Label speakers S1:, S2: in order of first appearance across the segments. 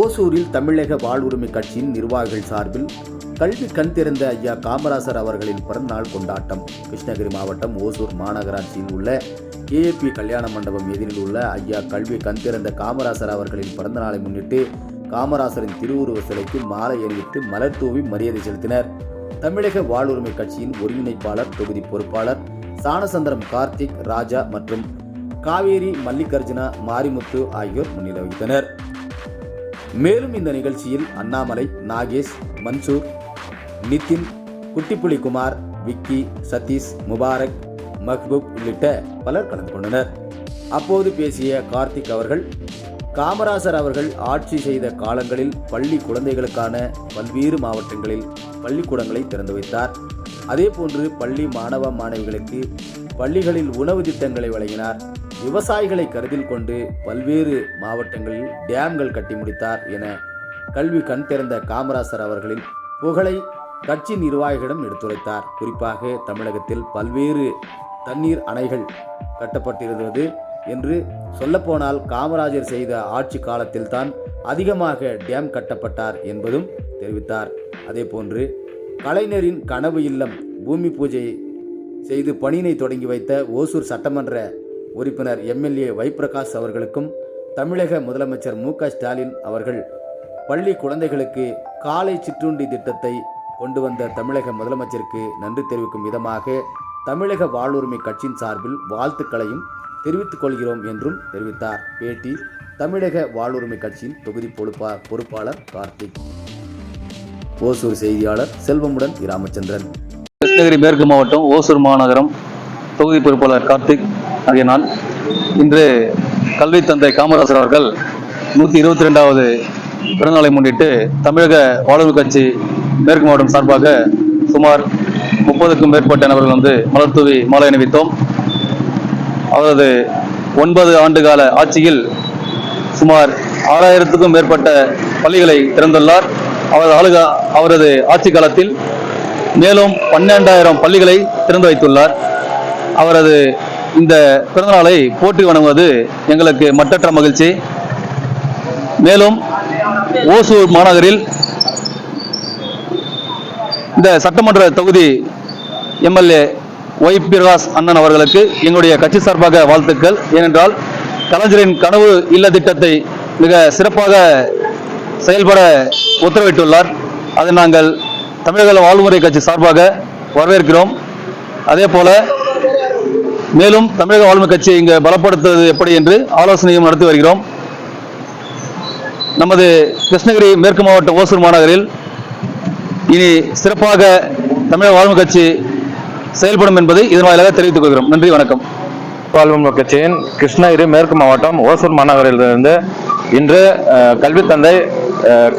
S1: ஓசூரில் தமிழக வாழ்வுரிமை கட்சியின் நிர்வாகிகள் சார்பில் கல்வி கண் திறந்த ஐயா காமராசர் அவர்களின் பிறந்தநாள் கொண்டாட்டம். கிருஷ்ணகிரி மாவட்டம் ஓசூர் மாநகராட்சியில் உள்ள ஏஏபி கல்யாண மண்டபம் எதிரில் உள்ள ஐயா கல்வி கண் திறந்த காமராசர் அவர்களின் பிறந்தநாளை முன்னிட்டு காமராசரின் திருவுருவ சிலைக்கு மாலை அணிவித்து மலர் தூவி மரியாதை செலுத்தினர். தமிழக வாழ்வுரிமை கட்சியின் ஒருங்கிணைப்பாளர் தொகுதி பொறுப்பாளர் சாணசந்திரம் கார்த்திக் ராஜா மற்றும் காவேரி மல்லிகார்ஜுனா மாரிமுத்து ஆகியோர் முன்னிலை வகித்தனர். மேலும் இந்த நிகழ்ச்சியில் அண்ணாமலை நாகேஷ் மன்சூர் நிதின் குட்டிப்புலிகுமார் விக்கி சதீஷ் முபாரக் மஹ்பூப் உள்ளிட்ட பலர் கலந்து கொண்டனர். அப்போது பேசிய கார்த்திக் அவர்கள் காமராசர் அவர்கள் ஆட்சி செய்த காலங்களில் பள்ளி குழந்தைகளுக்கான பல்வேறு மாவட்டங்களில் பள்ளிக்கூடங்களை திறந்து வைத்தார். அதேபோன்று பள்ளி மாணவ மாணவிகளுக்கு பள்ளிகளில் உணவு திட்டங்களை வழங்கினார். விவசாயிகளை கருத்தில் கொண்டு பல்வேறு மாவட்டங்களில் டேம்கள் கட்டி முடித்தார் என கல்வி கண் திறந்த காமராசர் அவர்களின் புகழை கட்சி நிர்வாகிகளிடம் எடுத்துரைத்தார். குறிப்பாக தமிழகத்தில் பல்வேறு தண்ணீர் அணைகள் கட்டப்பட்டிருந்தது. என்று சொல்லப்போனால் காமராஜர் செய்த ஆட்சி காலத்தில்தான் அதிகமாக டேம் கட்டப்பட்டார் என்பதும் தெரிவித்தார். அதேபோன்று கலைஞரின் கனவு இல்லம் பூமி பூஜை செய்து பணியினை தொடங்கி வைத்த ஓசூர் சட்டமன்ற உறுப்பினர் எம்எல்ஏ வைப்பிரகாஷ் அவர்களுக்கும் தமிழக முதலமைச்சர் மு க ஸ்டாலின் அவர்கள் பள்ளி குழந்தைகளுக்கு காலை சிற்றுண்டி திட்டத்தை கொண்டு வந்த தமிழக முதலமைச்சருக்கு நன்றி தெரிவிக்கும் விதமாக தமிழக வாழ்வுரிமை கட்சியின் சார்பில் வாழ்த்துக்களையும் தெரிவித்துக் கொள்கிறோம் என்றும் தெரிவித்தார். பேட்டி தமிழக வாழ்வுரிமை கட்சியின் தொகுதி பொறுப்பா பொறுப்பாளர் கார்த்திக். ஓசூர் செய்தியாளர் செல்வமுடன் ராமச்சந்திரன்
S2: கிருஷ்ணகிரி மேற்கு மாவட்டம் ஓசூர் மாநகரம் தொகுதி பொறுப்பாளர் கார்த்திக். ஆகிய நான் இன்று கல்வி தந்தை காமராசர் அவர்கள் நூற்றி இருபத்தி ரெண்டாவது பிறந்தநாளை முன்னிட்டு தமிழக வாழ்வு கட்சி மேற்கு மாவட்டம் சார்பாக சுமார் முப்பதுக்கும் மேற்பட்ட நபர்கள் வந்து மலர் தூவி மாலை அணிவித்தோம். அவரது ஒன்பது ஆண்டுகால ஆட்சியில் சுமார் ஆறாயிரத்துக்கும் மேற்பட்ட பள்ளிகளை திறந்துள்ளார். அவரது ஆளுக அவரது ஆட்சி காலத்தில் மேலும் பன்னெண்டாயிரம் பள்ளிகளை திறந்து வைத்துள்ளார். அவரது இந்த பிறந்தநாளை போற்றி வணங்குவது எங்களுக்கு மட்டற்ற மகிழ்ச்சி. மேலும் ஓசூர் மாநகரில் இந்த சட்டமன்ற தொகுதி எம்எல்ஏ ஒய் பிரகாஷ் அண்ணன் அவர்களுக்கு எங்களுடைய கட்சி சார்பாக வாழ்த்துக்கள். ஏனென்றால் கலைஞரின் கனவு இல்ல திட்டத்தை மிக சிறப்பாக செயல்பட உத்தரவிட்டுள்ளார். அதை நாங்கள் தமிழக வாழ்முறை கட்சி சார்பாக வரவேற்கிறோம். அதே போல மேலும் தமிழக வாழ்வு கட்சியை இங்கு பலப்படுத்துவது எப்படி என்று ஆலோசனையும் நடத்தி வருகிறோம். நமது கிருஷ்ணகிரி மேற்கு மாவட்ட ஓசூர் மாநகரில் இனி சிறப்பாக தமிழக வாழ்வு கட்சி செயல்படும் என்பதை இதன் வாயிலாக தெரிவித்துக் கொள்கிறோம். நன்றி வணக்கம்.
S3: வாழ்வு கட்சியின் கிருஷ்ணகிரி மேற்கு மாவட்டம் ஓசூர் மாநகரிலிருந்து இன்று கல்வி தந்தை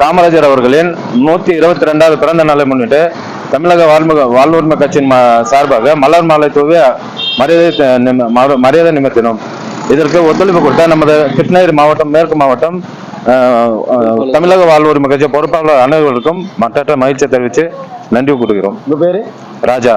S3: காமராஜர் அவர்களின் நூற்றி இருபத்தி ரெண்டாவது பிறந்த நாளை முன்னிட்டு தமிழக வாழ்முக வாழ்வுரிமை கட்சியின் சார்பாக மலர் மாலை தூவி மரியாதை மரியாதை நிமித்தினோம். இதற்கு ஒத்துழைப்பு கொடுத்த நமது கிருஷ்ணகிரி மாவட்டம் மேற்கு மாவட்டம் தமிழக வாழ்வுரிமை கட்சி பொறுப்பாளர் அனைவருக்கும் மற்றற்ற மகிழ்ச்சியை தெரிவித்து நன்றி கூறுகிறோம்.
S2: உங்க பேரு?
S3: ராஜா.